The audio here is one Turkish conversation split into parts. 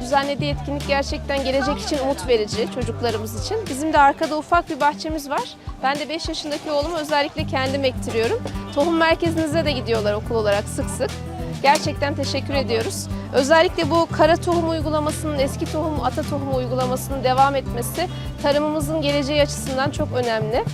düzenlediği etkinlik gerçekten gelecek için umut verici çocuklarımız için. Bizim de arkada ufak bir bahçemiz var. Ben de 5 yaşındaki oğlumu özellikle kendim ektiriyorum. Tohum merkezinize de gidiyorlar okul olarak sık sık. Gerçekten teşekkür ediyoruz. Özellikle bu kara tohum uygulamasının, eski tohum, ata tohumu uygulamasının devam etmesi tarımımızın geleceği açısından çok önemli.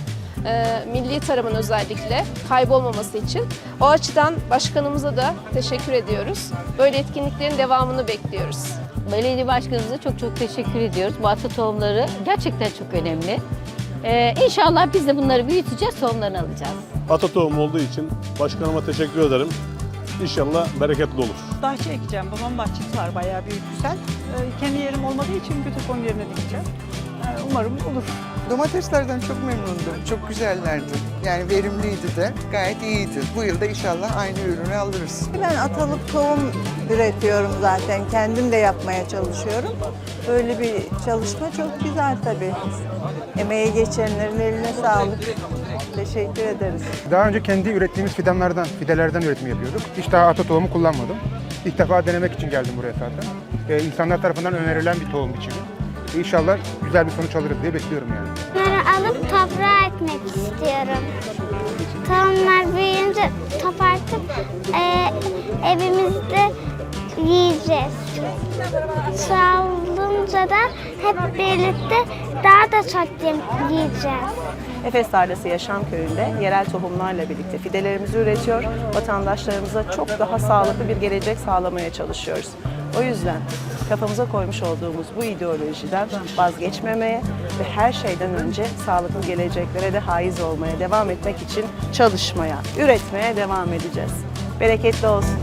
Ee, milli tarımın özellikle kaybolmaması için. O açıdan başkanımıza da teşekkür ediyoruz. Böyle etkinliklerin devamını bekliyoruz. Belediye başkanımıza çok çok teşekkür ediyoruz. Bu ata tohumları gerçekten çok önemli. Ee, inşallah biz de bunları büyüteceğiz, tohumlarını alacağız. Ata tohum olduğu için başkanıma teşekkür ederim. İnşallah bereketli olur. Bahçe ekeceğim. Babam bahçesi var bayağı büyük güzel. Ee, kendi yerim olmadığı için götürüp onun yerine dikeceğim. Ee, umarım olur. Domateslerden çok memnundum. Çok güzellerdi. Yani verimliydi de. Gayet iyiydi. Bu yıl da inşallah aynı ürünü alırız. Ben atalık tohum üretiyorum zaten. Kendim de yapmaya çalışıyorum. Böyle bir çalışma çok güzel tabii. Emeği geçenlerin eline sağlık. Teşekkür ederiz. Daha önce kendi ürettiğimiz fidanlardan, fidelerden üretim yapıyorduk. Hiç daha ata tohumu kullanmadım. İlk defa denemek için geldim buraya zaten. Ee, insanlar tarafından önerilen bir tohum biçimi. İnşallah güzel bir sonuç alırız diye bekliyorum yani. Bunları alıp toprağa ekmek istiyorum. Tohumlar büyüyünce topartıp e, evimizde yiyeceğiz. Çoğalınca da hep birlikte daha da çok yiyeceğiz. Efes Tarlası Yaşam Köyü'nde yerel tohumlarla birlikte fidelerimizi üretiyor. Vatandaşlarımıza çok daha sağlıklı bir gelecek sağlamaya çalışıyoruz. O yüzden kafamıza koymuş olduğumuz bu ideolojiden vazgeçmemeye ve her şeyden önce sağlıklı geleceklere de haiz olmaya devam etmek için çalışmaya, üretmeye devam edeceğiz. Bereketli olsun.